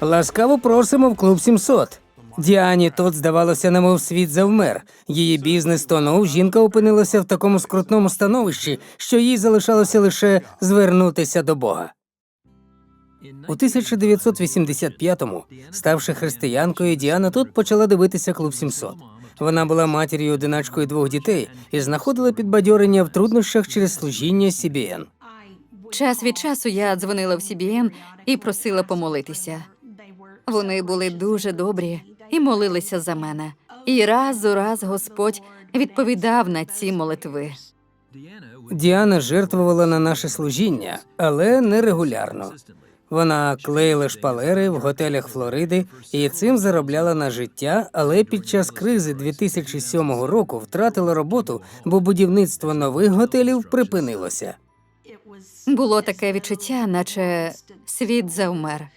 Ласкаво просимо в клуб 700. Діані тут, здавалося, немов світ завмер. Її бізнес тонув, жінка опинилася в такому скрутному становищі, що їй залишалося лише звернутися до Бога. У 1985-му, ставши християнкою, Діана тут почала дивитися клуб 700. Вона була матір'ю одиначкою двох дітей і знаходила підбадьорення в труднощах через служіння CBN. Час від часу я дзвонила в CBN і просила помолитися. Вони були дуже добрі і молилися за мене. І раз у раз Господь відповідав на ці молитви. Діана жертвувала на наше служіння, але нерегулярно. Вона клеїла шпалери в готелях Флориди і цим заробляла на життя, але під час кризи 2007 року втратила роботу, бо будівництво нових готелів припинилося. Було таке відчуття, наче світ завмер.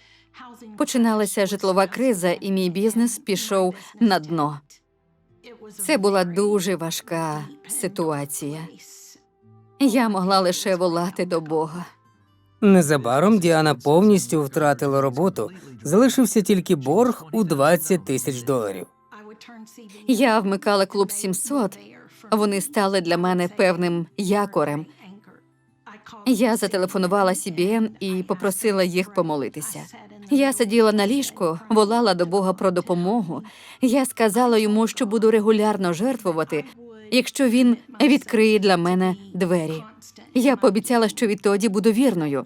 Починалася житлова криза, і мій бізнес пішов на дно. Це була дуже важка ситуація. Я могла лише волати до Бога. Незабаром Діана повністю втратила роботу, залишився тільки борг у 20 тисяч доларів. Я вмикала клуб 700. Вони стали для мене певним якорем. Я зателефонувала CBN і попросила їх помолитися. Я сиділа на ліжку, волала до Бога про допомогу. Я сказала йому, що буду регулярно жертвувати, якщо він відкриє для мене двері. Я пообіцяла, що відтоді буду вірною.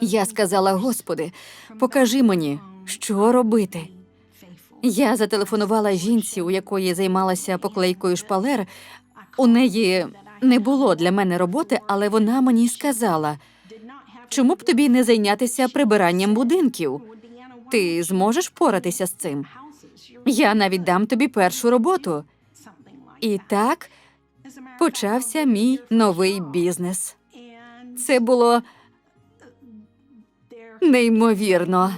Я сказала: Господи, покажи мені, що робити. Я зателефонувала жінці, у якої займалася поклейкою шпалер. У неї не було для мене роботи, але вона мені сказала: чому б тобі не зайнятися прибиранням будинків? Ти зможеш поратися з цим? Я навіть дам тобі першу роботу. І так почався мій новий бізнес. Це було неймовірно.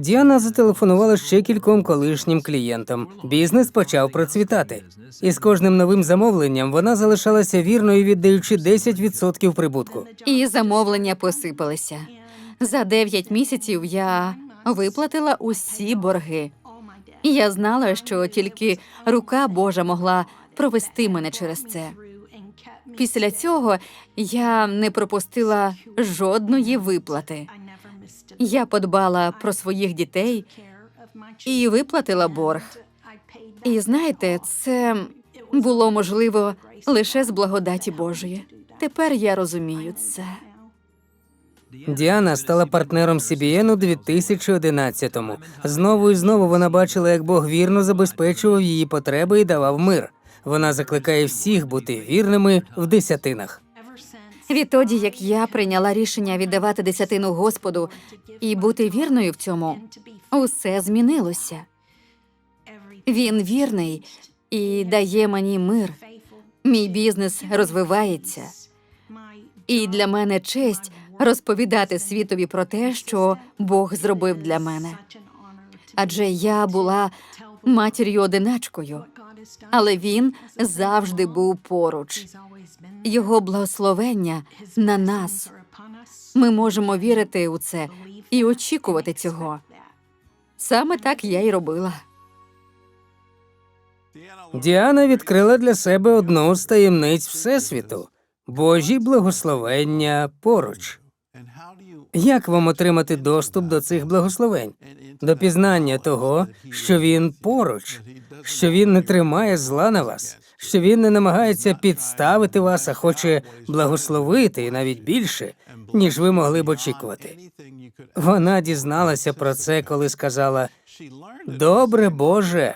Діана зателефонувала ще кільком колишнім клієнтам. Бізнес почав процвітати. І з кожним новим замовленням вона залишалася вірною, віддаючи 10% прибутку. І замовлення посипалися. За дев'ять місяців я виплатила усі борги. І я знала, що тільки рука Божа могла провести мене через це. Після цього я не пропустила жодної виплати. Я подбала про своїх дітей і виплатила борг. І знаєте, це було можливо лише з благодаті Божої. Тепер я розумію це. Діана стала партнером CBN у 2011-му. Знову і знову вона бачила, як Бог вірно забезпечував її потреби і давав мир. Вона закликає всіх бути вірними в десятинах. Відтоді, як я прийняла рішення віддавати десятину Господу і бути вірною в цьому, усе змінилося. Він вірний і дає мені мир. Мій бізнес розвивається. І для мене честь розповідати світові про те, що Бог зробив для мене. Адже я була матір'ю одиначкою, але він завжди був поруч. Його благословення на нас. Ми можемо вірити у це і очікувати цього. Саме так я й робила. Діана відкрила для себе одну з таємниць Всесвіту Божі благословення поруч. Як вам отримати доступ до цих благословень? До пізнання того, що він поруч, що він не тримає зла на вас, що він не намагається підставити вас, а хоче благословити і навіть більше, ніж ви могли б очікувати. Вона дізналася про це, коли сказала: Добре, Боже,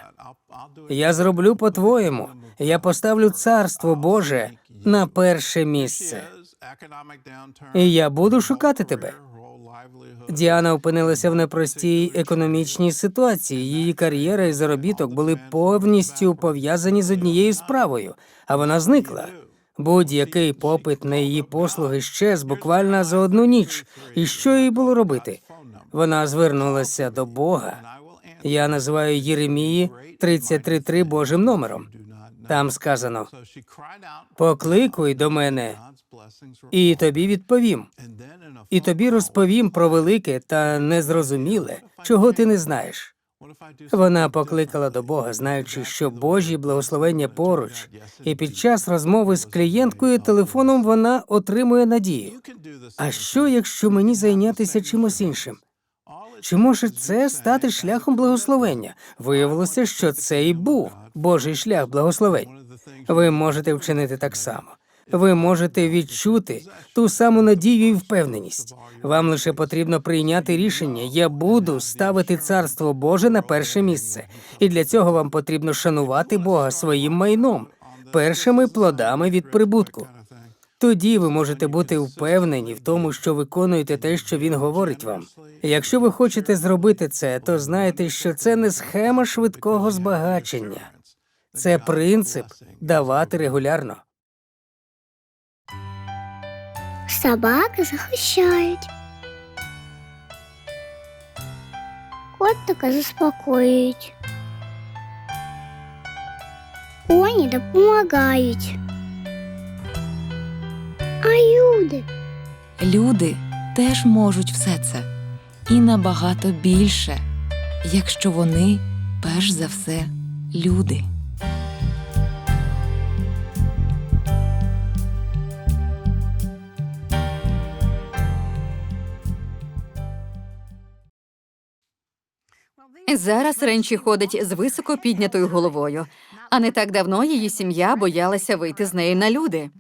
я зроблю по-твоєму. Я поставлю царство Боже на перше місце. І я буду шукати тебе. Діана опинилася в непростій економічній ситуації. Її кар'єра і заробіток були повністю пов'язані з однією справою, а вона зникла. Будь-який попит на її послуги щез буквально за одну ніч. І що їй було робити? Вона звернулася до Бога. Я називаю Єремії 33.3 Божим номером. Там сказано: Покликуй до мене, і тобі відповім. І тобі розповім про велике та незрозуміле, чого ти не знаєш. Вона покликала до Бога, знаючи, що Божі благословення поруч, і під час розмови з клієнткою телефоном вона отримує надію. А що, якщо мені зайнятися чимось іншим? Чи може це стати шляхом благословення? Виявилося, що це і був Божий шлях благословень. Ви можете вчинити так само. Ви можете відчути ту саму надію і впевненість. Вам лише потрібно прийняти рішення. Я буду ставити царство Боже на перше місце, і для цього вам потрібно шанувати Бога своїм майном, першими плодами від прибутку. Тоді ви можете бути впевнені в тому, що виконуєте те, що він говорить вам. Якщо ви хочете зробити це, то знайте, що це не схема швидкого збагачення, це принцип давати регулярно. Собаки захищають. Котика заспокоюють. Коні допомагають. А люди Люди теж можуть все це і набагато більше, якщо вони перш за все люди. Зараз Ренчі ходить з високо піднятою головою, а не так давно її сім'я боялася вийти з нею на люди.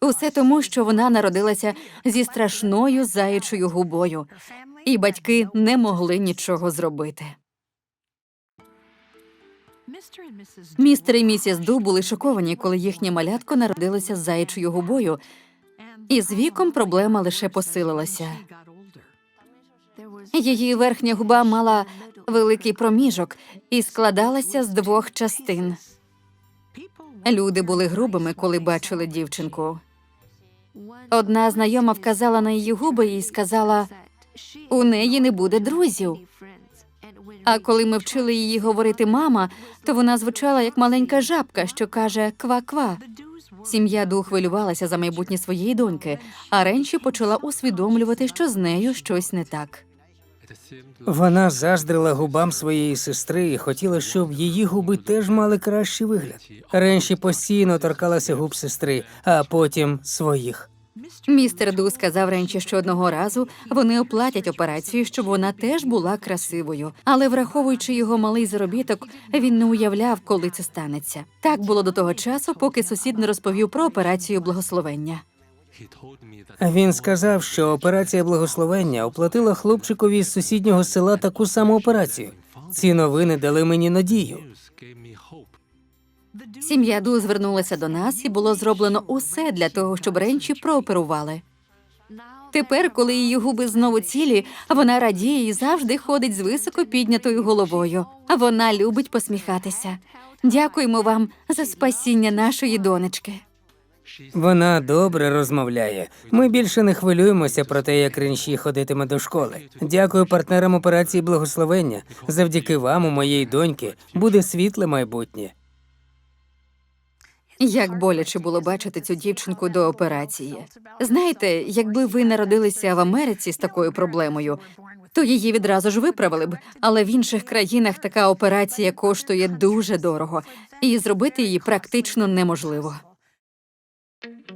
Усе тому, що вона народилася зі страшною заячою губою, і батьки не могли нічого зробити. Містер і місіс Ду були шоковані, коли їхнє малятко народилося з заячою губою, і з віком проблема лише посилилася. Її верхня губа мала великий проміжок і складалася з двох частин. Люди були грубими, коли бачили дівчинку. Одна знайома вказала на її губи і сказала: у неї не буде друзів. А коли ми вчили її говорити мама, то вона звучала як маленька жабка, що каже ква-ква. Сім'я Ду за майбутнє своєї доньки, а Ренші почала усвідомлювати, що з нею щось не так. Вона заздрила губам своєї сестри і хотіла, щоб її губи теж мали кращий вигляд. Ренші постійно торкалася губ сестри, а потім своїх. Містер Ду сказав Ренчі, що одного разу вони оплатять операцію, щоб вона теж була красивою. Але враховуючи його малий заробіток, він не уявляв, коли це станеться. Так було до того часу, поки сусід не розповів про операцію благословення. Він сказав, що операція благословення оплатила хлопчикові з сусіднього села таку саму операцію. Ці новини дали мені надію. Сім'я Ду звернулася до нас, і було зроблено усе для того, щоб Ренчі прооперували. Тепер, коли її губи знову цілі, вона радіє і завжди ходить з високо піднятою головою. А вона любить посміхатися. Дякуємо вам за спасіння нашої донечки. Вона добре розмовляє. Ми більше не хвилюємося про те, як Ренші ходитиме до школи. Дякую партнерам операції благословення. Завдяки вам, у моєї доньки, буде світле майбутнє. Як боляче було бачити цю дівчинку до операції. Знаєте, якби ви народилися в Америці з такою проблемою, то її відразу ж виправили б. Але в інших країнах така операція коштує дуже дорого, і зробити її практично неможливо.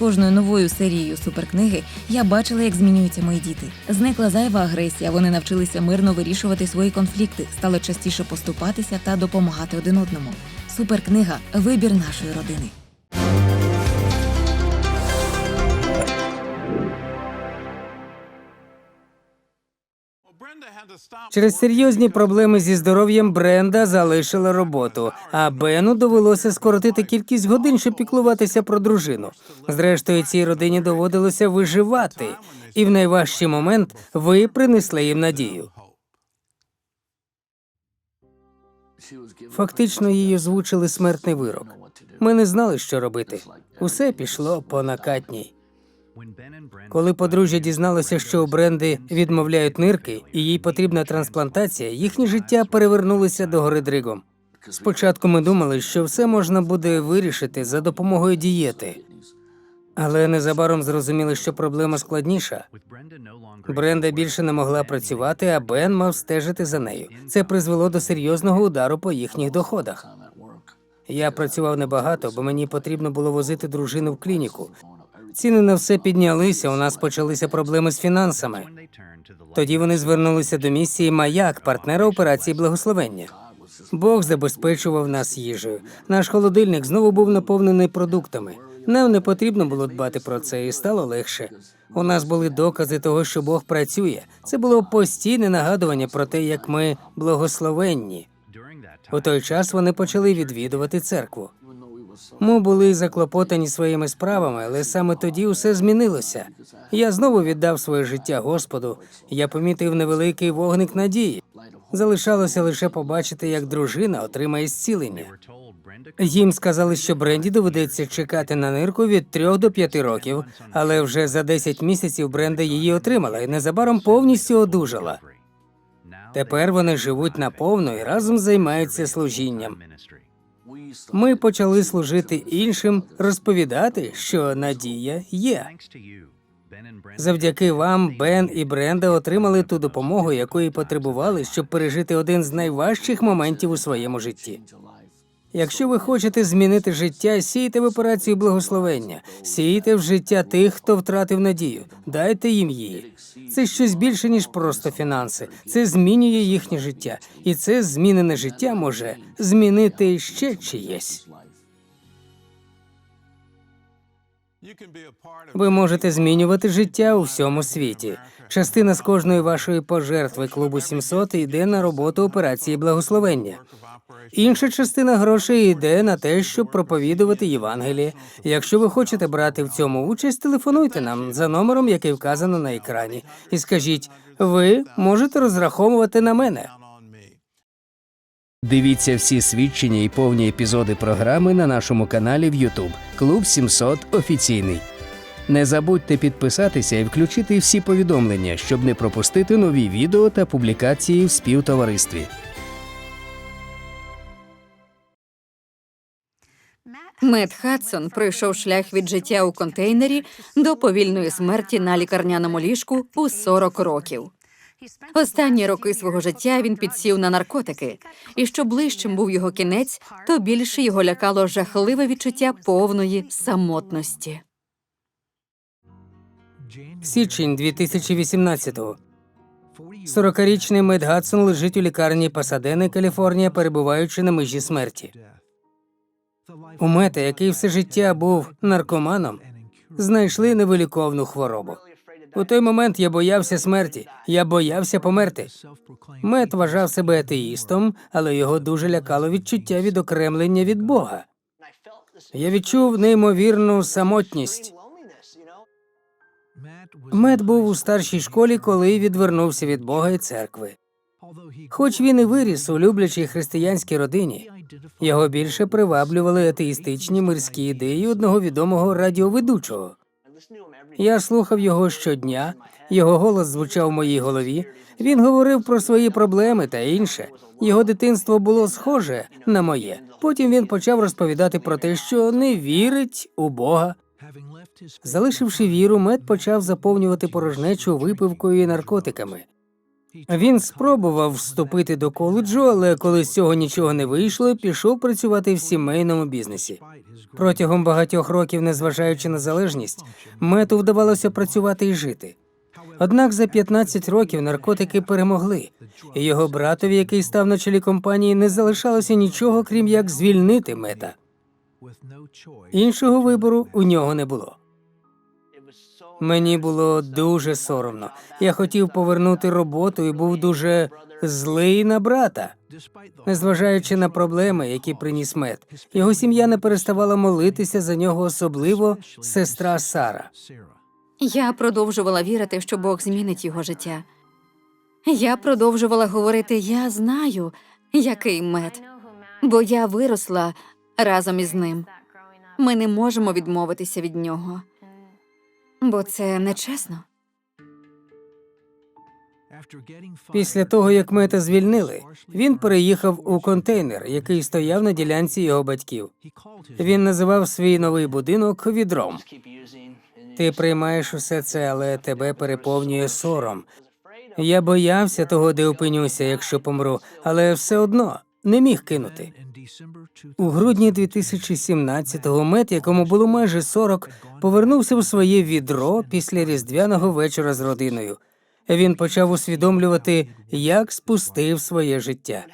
Кожною новою серією суперкниги я бачила, як змінюються мої діти. Зникла зайва агресія. Вони навчилися мирно вирішувати свої конфлікти, стало частіше поступатися та допомагати один одному. Суперкнига вибір нашої родини. Через серйозні проблеми зі здоров'ям Бренда залишила роботу, а Бену довелося скоротити кількість годин, щоб піклуватися про дружину. Зрештою, цій родині доводилося виживати, і в найважчий момент ви принесли їм надію. Фактично їй озвучили смертний вирок. Ми не знали, що робити. Усе пішло по накатній. Коли подружжя дізналося, що у бренди відмовляють нирки і їй потрібна трансплантація, їхнє життя перевернулося до гори дригом. Спочатку ми думали, що все можна буде вирішити за допомогою дієти, але незабаром зрозуміли, що проблема складніша. Бренда більше не могла працювати, а Бен мав стежити за нею. Це призвело до серйозного удару по їхніх доходах. Я працював небагато, бо мені потрібно було возити дружину в клініку. Ціни на все піднялися. У нас почалися проблеми з фінансами. Тоді вони звернулися до місії Маяк, партнера операції благословення. Бог забезпечував нас їжею. Наш холодильник знову був наповнений продуктами. Нам не потрібно було дбати про це, і стало легше. У нас були докази того, що Бог працює. Це було постійне нагадування про те, як ми благословенні. У той час вони почали відвідувати церкву. Ми були заклопотані своїми справами, але саме тоді усе змінилося. Я знову віддав своє життя Господу. Я помітив невеликий вогник надії. Залишалося лише побачити, як дружина отримає зцілення. Їм сказали, що Бренді доведеться чекати на нирку від 3 до 5 років, але вже за 10 місяців Бренда її отримала і незабаром повністю одужала. Тепер вони живуть наповно і разом займаються служінням. Ми почали служити іншим, розповідати, що надія є. Завдяки вам Бен і Бренда отримали ту допомогу, якої потребували, щоб пережити один з найважчих моментів у своєму житті. Якщо ви хочете змінити життя, сійте в операцію благословення, сійте в життя тих, хто втратив надію, дайте їм її. Це щось більше ніж просто фінанси. Це змінює їхнє життя, і це змінене життя може змінити ще чиєсь. Ви можете змінювати життя у всьому світі. Частина з кожної вашої пожертви клубу 700 йде на роботу операції благословення. Інша частина грошей йде на те, щоб проповідувати Євангеліє. Якщо ви хочете брати в цьому участь, телефонуйте нам за номером, який вказано на екрані, і скажіть: ви можете розраховувати на мене. Дивіться всі свідчення і повні епізоди програми на нашому каналі в YouTube Клуб 700 офіційний. Не забудьте підписатися і включити всі повідомлення, щоб не пропустити нові відео та публікації в співтоваристві. Мед Хадсон пройшов шлях від життя у контейнері до повільної смерті на лікарняному ліжку у 40 років. Останні роки свого життя він підсів на наркотики, і що ближчим був його кінець, то більше його лякало жахливе відчуття повної самотності. Січень 2018-го. 40-річний Мед Гадсон лежить у лікарні Пасадени, Каліфорнія, перебуваючи на межі смерті. У Мета, який все життя був наркоманом, знайшли невиліковну хворобу. У той момент я боявся смерті, я боявся померти. Мет вважав себе атеїстом, але його дуже лякало відчуття відокремлення від Бога. Я відчув неймовірну самотність. Мет був у старшій школі, коли відвернувся від Бога і церкви. Хоч він і виріс у люблячій християнській родині, його більше приваблювали атеїстичні мирські ідеї одного відомого радіоведучого. Я слухав його щодня, його голос звучав в моїй голові. Він говорив про свої проблеми та інше. Його дитинство було схоже на моє. Потім він почав розповідати про те, що не вірить у Бога. Залишивши віру, мед почав заповнювати порожнечу випивкою і наркотиками. Він спробував вступити до коледжу, але коли з цього нічого не вийшло, пішов працювати в сімейному бізнесі. Протягом багатьох років, незважаючи на залежність, мету вдавалося працювати і жити. Однак за 15 років наркотики перемогли, і його братові, який став на чолі компанії, не залишалося нічого, крім як звільнити мета. Іншого вибору у нього не було. Мені було дуже соромно. Я хотів повернути роботу і був дуже злий на брата. Незважаючи на проблеми, які приніс мед, його сім'я не переставала молитися за нього, особливо сестра Сара. Я продовжувала вірити, що Бог змінить його життя. Я продовжувала говорити Я знаю, Який мед? Бо я виросла разом із ним. Ми не можемо відмовитися від нього, бо це нечесно. Після того, як мета звільнили, він переїхав у контейнер, який стояв на ділянці його батьків. Він називав свій новий будинок відром. Ти приймаєш усе це, але тебе переповнює сором. Я боявся того, де опинюся, якщо помру, але все одно не міг кинути. У грудні 2017-го мет, якому було майже 40, повернувся у своє відро після різдвяного вечора з родиною. Він почав усвідомлювати, як спустив своє життя.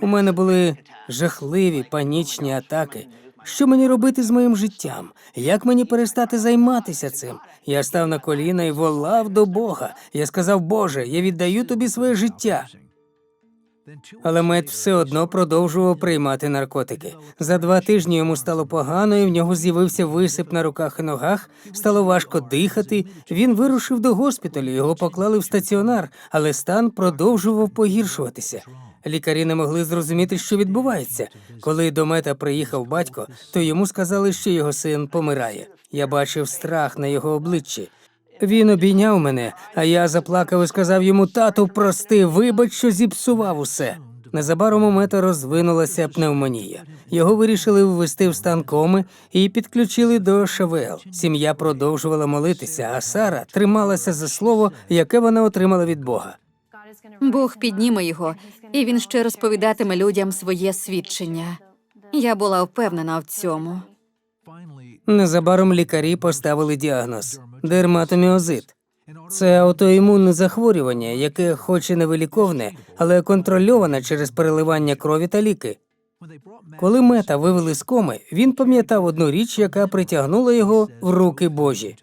У мене були жахливі панічні атаки. Що мені робити з моїм життям? Як мені перестати займатися цим? Я став на коліна і волав до Бога. Я сказав, Боже, я віддаю тобі своє життя. Але мед все одно продовжував приймати наркотики. За два тижні йому стало погано, і в нього з'явився висип на руках і ногах, стало важко дихати. Він вирушив до госпіталю, його поклали в стаціонар, але стан продовжував погіршуватися. Лікарі не могли зрозуміти, що відбувається. Коли до мета приїхав батько, то йому сказали, що його син помирає. Я бачив страх на його обличчі. Він обійняв мене, а я заплакав і сказав йому: тату, прости, вибач, що зіпсував усе. Незабаром у мета розвинулася пневмонія. Його вирішили ввести в стан коми і підключили до ШВЛ. Сім'я продовжувала молитися, а Сара трималася за слово, яке вона отримала від Бога. Бог підніме його, і він ще розповідатиме людям своє свідчення. Я була впевнена в цьому. Незабаром лікарі поставили діагноз дерматоміозит. Це аутоімунне захворювання, яке хоч і невиліковне, але контрольоване через переливання крові та ліки. Коли мета вивели з коми, він пам'ятав одну річ, яка притягнула його в руки Божі.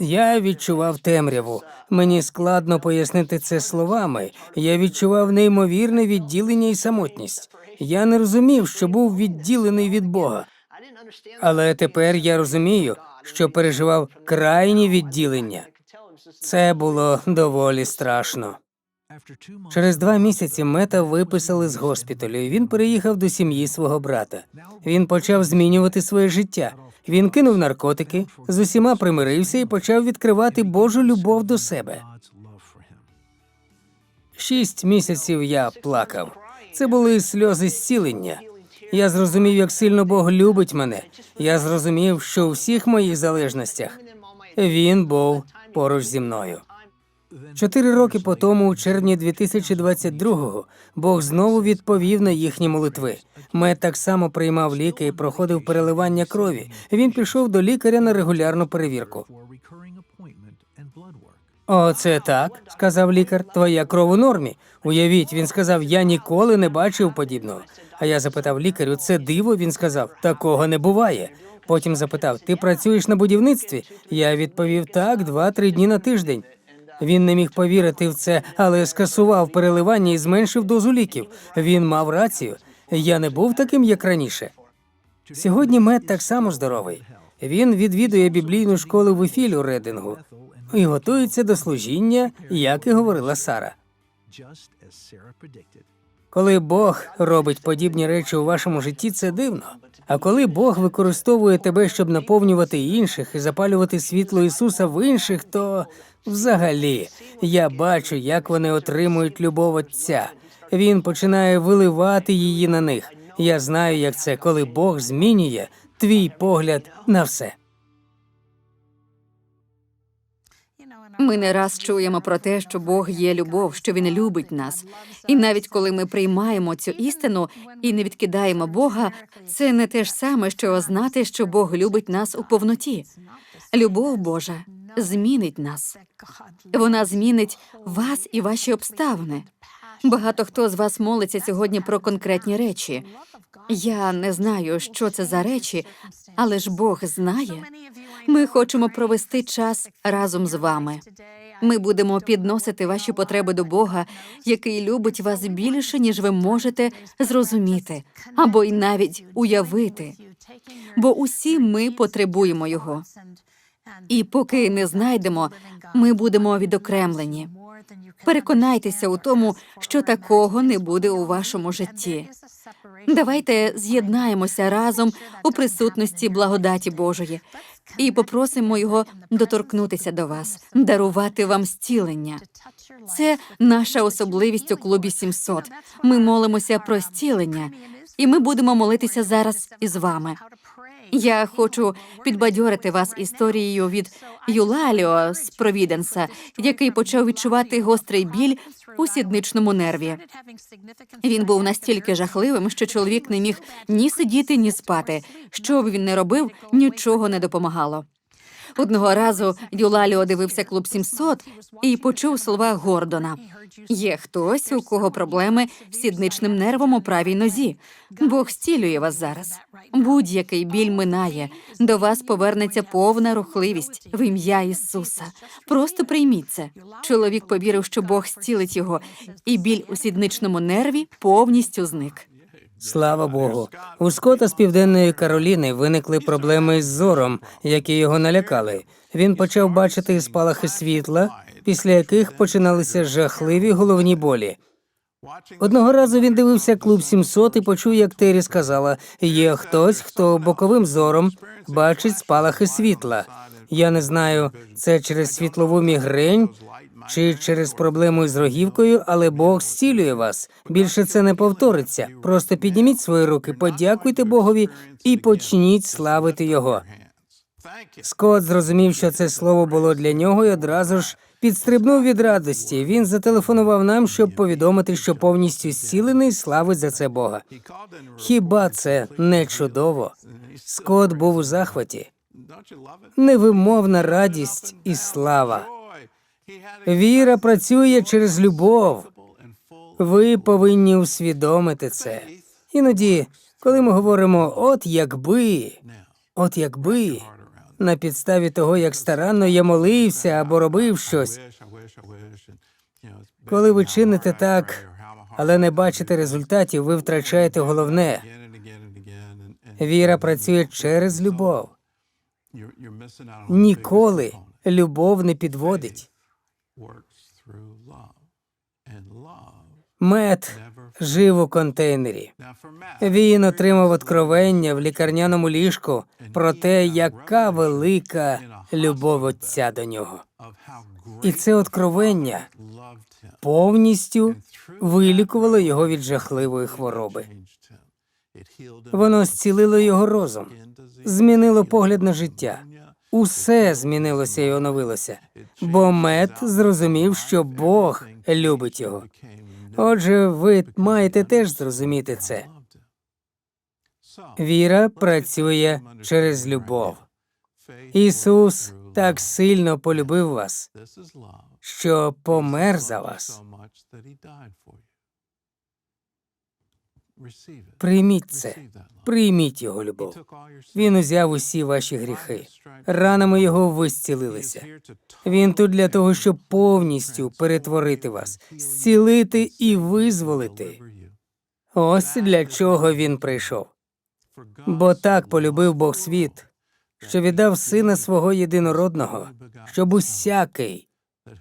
Я відчував темряву. Мені складно пояснити це словами. Я відчував неймовірне відділення і самотність. Я не розумів, що був відділений від Бога. Але тепер я розумію, що переживав крайнє відділення. Це було доволі страшно. Через два місяці мета виписали з госпіталю. і Він переїхав до сім'ї свого брата. Він почав змінювати своє життя. Він кинув наркотики, з усіма примирився і почав відкривати Божу любов до себе. Шість місяців я плакав. Це були сльози зцілення. Я зрозумів, як сильно Бог любить мене. Я зрозумів, що у всіх моїх залежностях він був поруч зі мною. Чотири роки по тому, у червні 2022-го, Бог знову відповів на їхні молитви. Мед так само приймав ліки і проходив переливання крові. Він пішов до лікаря на регулярну перевірку. О, це так, сказав лікар. Твоя кров у нормі. Уявіть, він сказав, я ніколи не бачив подібного. А я запитав лікарю, це диво. Він сказав, такого не буває. Потім запитав: Ти працюєш на будівництві? Я відповів так, два-три дні на тиждень. Він не міг повірити в це, але скасував переливання і зменшив дозу ліків. Він мав рацію. Я не був таким, як раніше. Сьогодні Мед так само здоровий. Він відвідує біблійну школу в Ефілю Редингу і готується до служіння, як і говорила Сара. Коли Бог робить подібні речі у вашому житті, це дивно. А коли Бог використовує тебе, щоб наповнювати інших і запалювати світло Ісуса в інших, то взагалі я бачу, як вони отримують любов Отця. Він починає виливати її на них. Я знаю, як це, коли Бог змінює твій погляд на все. Ми не раз чуємо про те, що Бог є любов, що Він любить нас. І навіть коли ми приймаємо цю істину і не відкидаємо Бога, це не те ж саме, що знати, що Бог любить нас у повноті. Любов Божа змінить нас. Вона змінить вас і ваші обставини. Багато хто з вас молиться сьогодні про конкретні речі. Я не знаю, що це за речі, але ж Бог знає. Ми хочемо провести час разом з вами. Ми будемо підносити ваші потреби до Бога, який любить вас більше, ніж ви можете зрозуміти або й навіть уявити. Бо усі ми потребуємо його. І поки не знайдемо, ми будемо відокремлені. Переконайтеся у тому, що такого не буде у вашому житті. Давайте з'єднаємося разом у присутності благодаті Божої і попросимо його доторкнутися до вас, дарувати вам зцілення. Це наша особливість у клубі 700. Ми молимося про зцілення, і ми будемо молитися зараз із вами. Я хочу підбадьорити вас історією від Юлаліо з Провіденса, який почав відчувати гострий біль у сідничному нерві. Він був настільки жахливим, що чоловік не міг ні сидіти, ні спати. Що б він не робив, нічого не допомагало. Одного разу Юлаліо дивився клуб 700 і почув слова Гордона. Є хтось, у кого проблеми з сідничним нервом у правій нозі. Бог зцілює вас зараз. Будь-який біль минає. До вас повернеться повна рухливість в ім'я Ісуса. Просто прийміть це. Чоловік повірив, що Бог зцілить його, і біль у сідничному нерві повністю зник. Слава Богу. У Скота з південної Кароліни виникли проблеми з зором, які його налякали. Він почав бачити спалахи світла, після яких починалися жахливі головні болі. Одного разу він дивився клуб 700 і почув, як Тері сказала: є хтось, хто боковим зором бачить спалахи світла. Я не знаю, це через світлову мігрень чи через проблему із рогівкою, але Бог зцілює вас. Більше це не повториться. Просто підніміть свої руки, подякуйте Богові і почніть славити Його. Скот зрозумів, що це слово було для нього, і одразу ж підстрибнув від радості. Він зателефонував нам, щоб повідомити, що повністю зцілений славить за це Бога. Хіба це не чудово? Скот був у захваті. Невимовна радість і слава. Віра працює через любов. Ви повинні усвідомити це. Іноді, коли ми говоримо от якби, от якби, на підставі того, як старанно я молився або робив щось, коли ви чините так, але не бачите результатів, ви втрачаєте головне. Віра працює через любов. Ніколи любов не підводить. Мед жив у контейнері. Він отримав откровення в лікарняному ліжку про те, яка велика любов отця до нього. І це откровення повністю вилікувало його від жахливої хвороби. Воно зцілило його розум, змінило погляд на життя. Усе змінилося і оновилося, бо мед зрозумів, що Бог любить його. Отже, ви маєте теж зрозуміти це. Віра працює через любов. Ісус так сильно полюбив вас, що помер за вас. Прийміть це, прийміть його любов. Він узяв усі ваші гріхи. Ранами його ви зцілилися. Він тут для того, щоб повністю перетворити вас, зцілити і визволити. Ось для чого він прийшов. Бо так полюбив Бог світ, що віддав сина свого єдинородного, щоб усякий,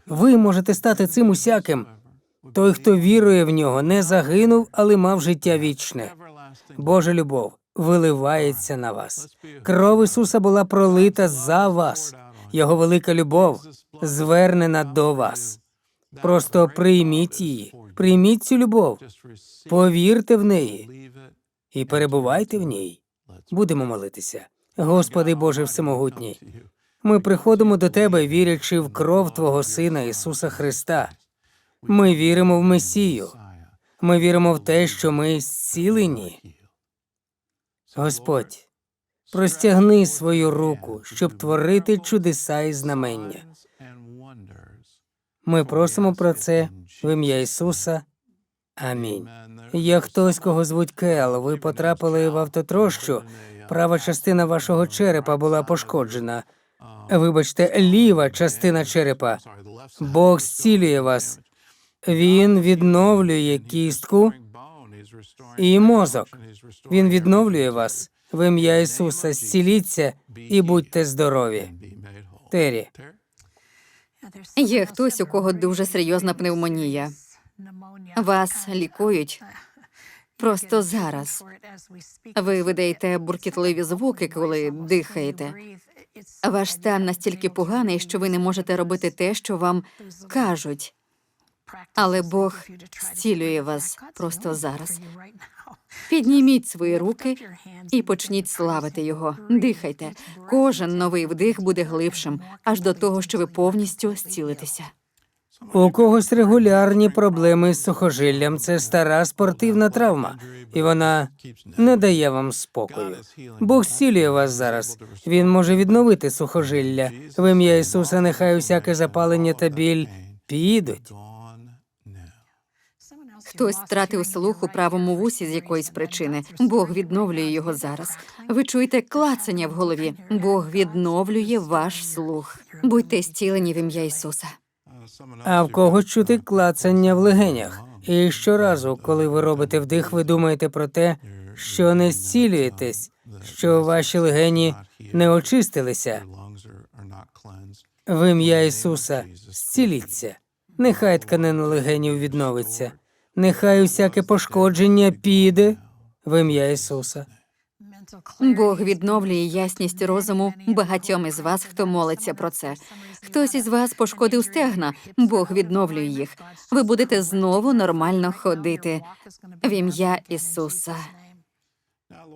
ви можете стати цим усяким. Той, хто вірує в нього, не загинув, але мав життя вічне. Божа любов виливається на вас. Кров Ісуса була пролита за вас. Його велика любов звернена до вас. Просто прийміть її, прийміть цю любов, повірте в неї і перебувайте в ній. Будемо молитися. Господи Боже Всемогутній. Ми приходимо до Тебе, вірячи в кров Твого Сина Ісуса Христа. Ми віримо в Месію. Ми віримо в те, що ми зцілені. Господь, простягни свою руку, щоб творити чудеса і знамення. Ми просимо про це в ім'я Ісуса. Амінь. Є хтось, кого звуть Кел. Ви потрапили в автотрощу. Права частина вашого черепа була пошкоджена. Вибачте, ліва частина черепа. Бог зцілює вас. Він відновлює кістку і мозок. Він відновлює вас в ім'я Ісуса. Зціліться і будьте здорові. Тері. Є хтось, у кого дуже серйозна пневмонія. Вас лікують просто зараз. Ви видаєте буркітливі звуки, коли дихаєте. Ваш стан настільки поганий, що ви не можете робити те, що вам кажуть. Але Бог зцілює вас просто зараз. Підніміть свої руки і почніть славити його. Дихайте. Кожен новий вдих буде глибшим, аж до того, що ви повністю зцілитеся. У когось регулярні проблеми з сухожиллям це стара спортивна травма, і вона не дає вам спокою. Бог зцілює вас зараз. Він може відновити сухожилля. В ім'я Ісуса, нехай усяке запалення та біль підуть. Хтось втратив слух у правому вусі з якоїсь причини. Бог відновлює його зараз. Ви чуєте клацання в голові. Бог відновлює ваш слух. Будьте зцілені в ім'я Ісуса. А в когось чути клацання в легенях. І щоразу, коли ви робите вдих, ви думаєте про те, що не зцілюєтесь, що ваші легені не очистилися. В ім'я Ісуса зціліться. Нехай тканина легенів відновиться. Нехай усяке пошкодження піде в ім'я Ісуса. Бог відновлює ясність розуму багатьом із вас, хто молиться про це. Хтось із вас пошкодив стегна, Бог відновлює їх. Ви будете знову нормально ходити в ім'я Ісуса.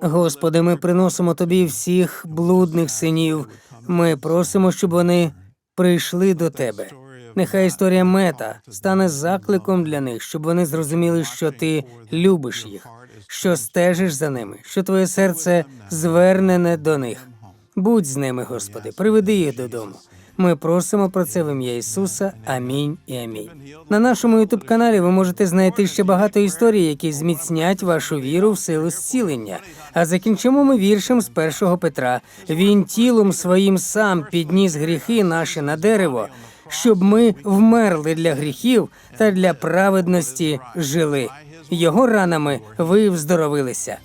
Господи, ми приносимо тобі всіх блудних синів. Ми просимо, щоб вони прийшли до тебе. Нехай історія мета стане закликом для них, щоб вони зрозуміли, що ти любиш їх, що стежиш за ними, що твоє серце звернене до них. Будь з ними, Господи, приведи їх додому. Ми просимо про це в ім'я Ісуса. Амінь і амінь. На нашому ютуб каналі ви можете знайти ще багато історій, які зміцнять вашу віру в силу зцілення. А закінчимо ми віршем з першого Петра. Він тілом своїм сам підніс гріхи наші на дерево, щоб ми вмерли для гріхів та для праведності жили. Його ранами ви вздоровилися.